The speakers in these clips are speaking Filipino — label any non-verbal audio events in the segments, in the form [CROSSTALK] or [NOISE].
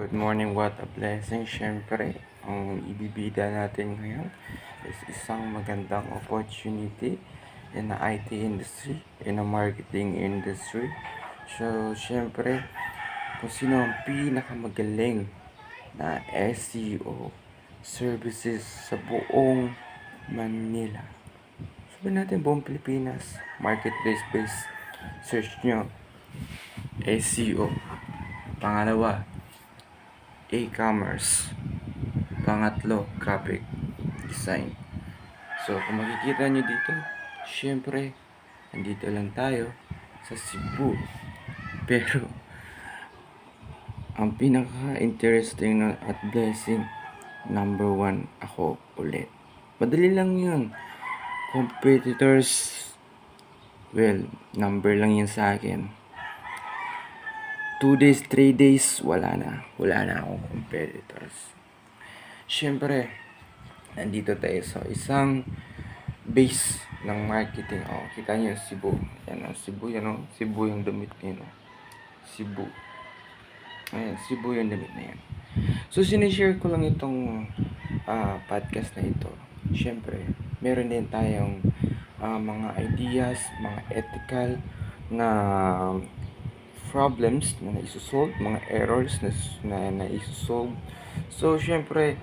Good morning, what a blessing. Siyempre, ang ibibida natin ngayon is isang magandang opportunity in the IT industry, in the marketing industry. So, siyempre, kung sino ang pinakamagaling na SEO services sa buong Manila. Sabihin natin buong Pilipinas, marketplace-based search nyo, SEO. Pangalawa, e-commerce. Pangatlo, graphic design. So, kung makikita nyo dito, syempre, nandito lang tayo sa Cebu. [LAUGHS] Pero, ang pinaka-interesting na at blessing, number one, ako ulit. Madali lang yun. Competitors, well, number lang yun sa akin. 2 days, 3 days, wala na. Wala na akong competitors. Siyempre, nandito tayo sa isang base ng marketing. Oh, kita niyo yung Cebu. Yan oh, Cebu yan oh. Cebu yung damit niya no. Cebu. Ayan, Cebu yung damit na yan. So, sinishare ko lang itong ah, podcast na ito. Siyempre, meron din tayong ah, mga ideas, mga ethical na problems na naisosolve, mga errors na, na naisosolve. So, syempre,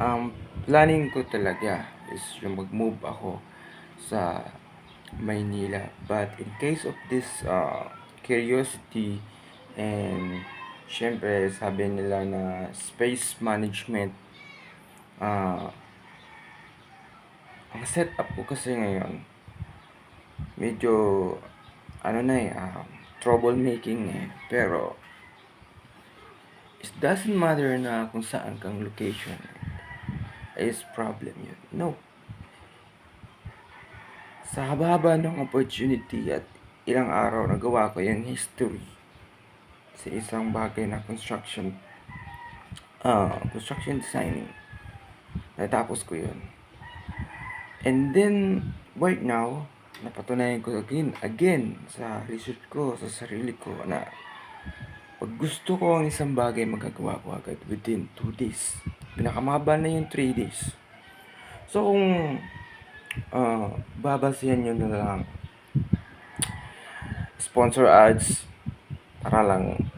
um, planning ko talaga is yung mag-move ako sa Maynila. But in case of this uh, curiosity and syempre sabi nila na space management uh, ang setup ko kasi ngayon medyo ano na eh um, troublemaking eh. Pero it doesn't matter na kung saan kang location is problem yun. No. Sa haba-haba ng opportunity at ilang araw nagawa ko yung history sa isang bagay na construction ah construction designing natapos ko yun. And then right now napatunayan ko again again sa research ko sa sarili ko na pag gusto ko ang isang bagay magagawa ko agad within 2 days. Pinakamaba na yung 3 days. So kung uh, babasihan nyo na lang sponsor ads para lang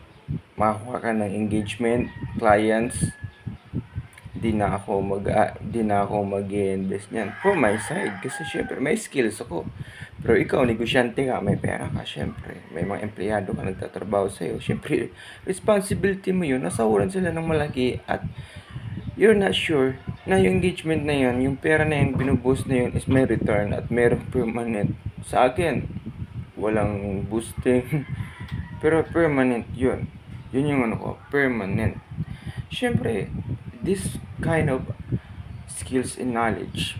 makakuha ka ng engagement clients di na ako mag uh, di na ako mag-invest niyan. For my side kasi syempre may skills ako. Pero ikaw negosyante ka may pera ka syempre. May mga empleyado ka nagtatrabaho sa iyo syempre responsibility mo yun. Nasahuran sila ng malaki at you're not sure na yung engagement na yun yung pera na yun binuboost na yun is may return at meron permanent. Sa akin walang boosting [LAUGHS] pero permanent yun. Yun yung ano ko permanent. Syempre this kind of skills and knowledge,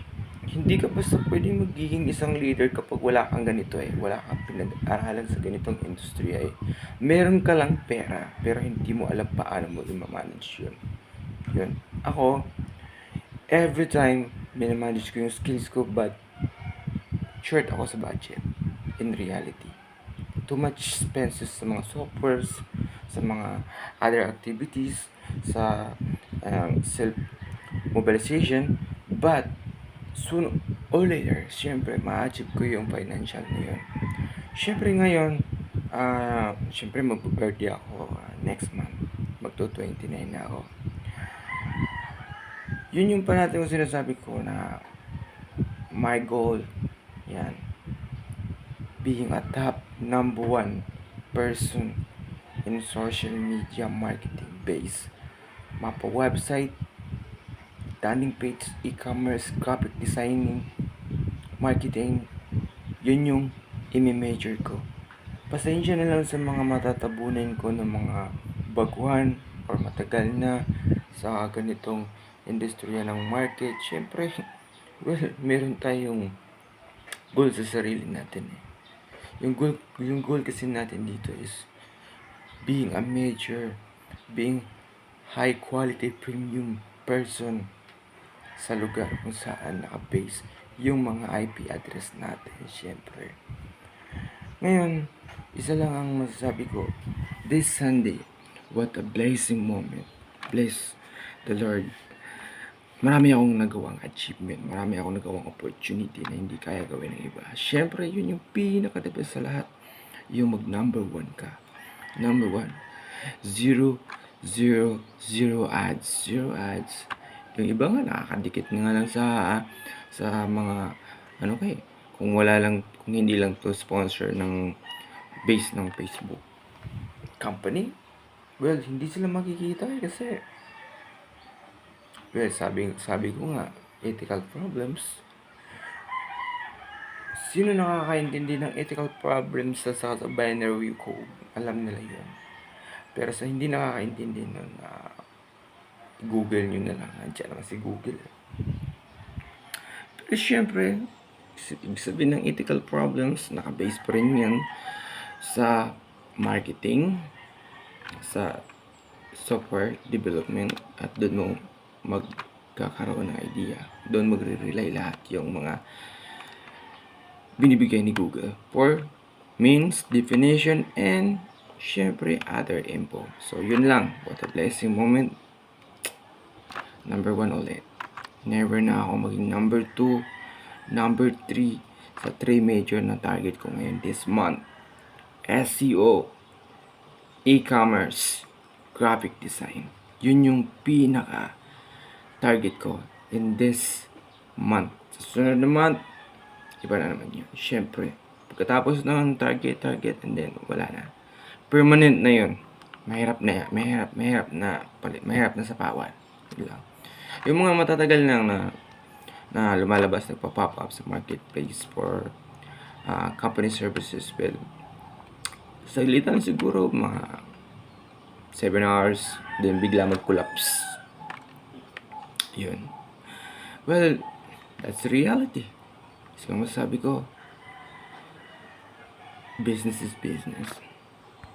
hindi ka basta pwedeng magiging isang leader kapag wala kang ganito eh. Wala kang pinag-aralan sa ganitong industriya eh. Meron ka lang pera, pero hindi mo alam paano mo i-manage yun. Yun. Ako, every time, minamanage ko yung skills ko, but short ako sa budget. In reality. Too much expenses sa mga softwares, sa mga other activities, sa um, self mobilization but soon or later syempre ma-achieve ko yung financial na yun. Syempre ngayon uh, syempre mag-birthday ako uh, next month. Magto 29 na ako. Yun yung pa natin yung sinasabi ko na my goal yan being a top number one person in social media marketing base mapa website, landing page, e-commerce, graphic designing, marketing, yun yung imi-major ko. Pasensya na lang sa mga matatabunan ko ng mga baguhan or matagal na sa ganitong industriya ng market. Siyempre, [LAUGHS] well, meron tayong goal sa sarili natin eh. Yung goal, yung goal kasi natin dito is being a major, being high quality premium person sa lugar kung saan nakabase yung mga IP address natin, syempre. Ngayon, isa lang ang masasabi ko, this Sunday, what a blessing moment. bless the Lord. Marami akong nagawang achievement, marami akong nagawang opportunity na hindi kaya gawin ng iba. Siyempre, yun yung pinaka the best sa lahat. Yung mag number one ka. Number one. Zero, zero, zero ads. Zero ads. Yung iba nga nakakadikit nga lang sa sa mga ano kay kung wala lang kung hindi lang to sponsor ng base ng Facebook company well hindi sila makikita eh, kasi well sabi sabi ko nga ethical problems sino nakakaintindi ng ethical problems sa, sa binary code alam nila yun pero sa hindi nakakaintindi nun ah, Google nyo na lang nandiyan naman si Google pero syempre ibig sabihin ng ethical problems nakabase pa rin yan sa marketing sa software development at doon mo magkakaroon ng idea. Doon magre-rely lahat yung mga binibigay ni Google for means, definition, and syempre other info. So, yun lang. What a blessing moment. Number one ulit. Never na ako maging number two, number three sa three major na target ko ngayon this month. SEO, e-commerce, graphic design. Yun yung pinaka target ko in this month. Sa sunod na month, iba na naman yun. Siyempre, pagkatapos ng target, target, and then wala na. Permanent na yun. Mahirap na. Mahirap, mahirap na, palit, mahirap na sa pawan. Lang. Yung mga matatagal lang na na lumalabas, nagpa-pop up sa marketplace for uh, company services, well, saglitan siguro mga 7 hours, then bigla mag-collapse. Yun. Well, that's reality. So, masasabi ko, business is business.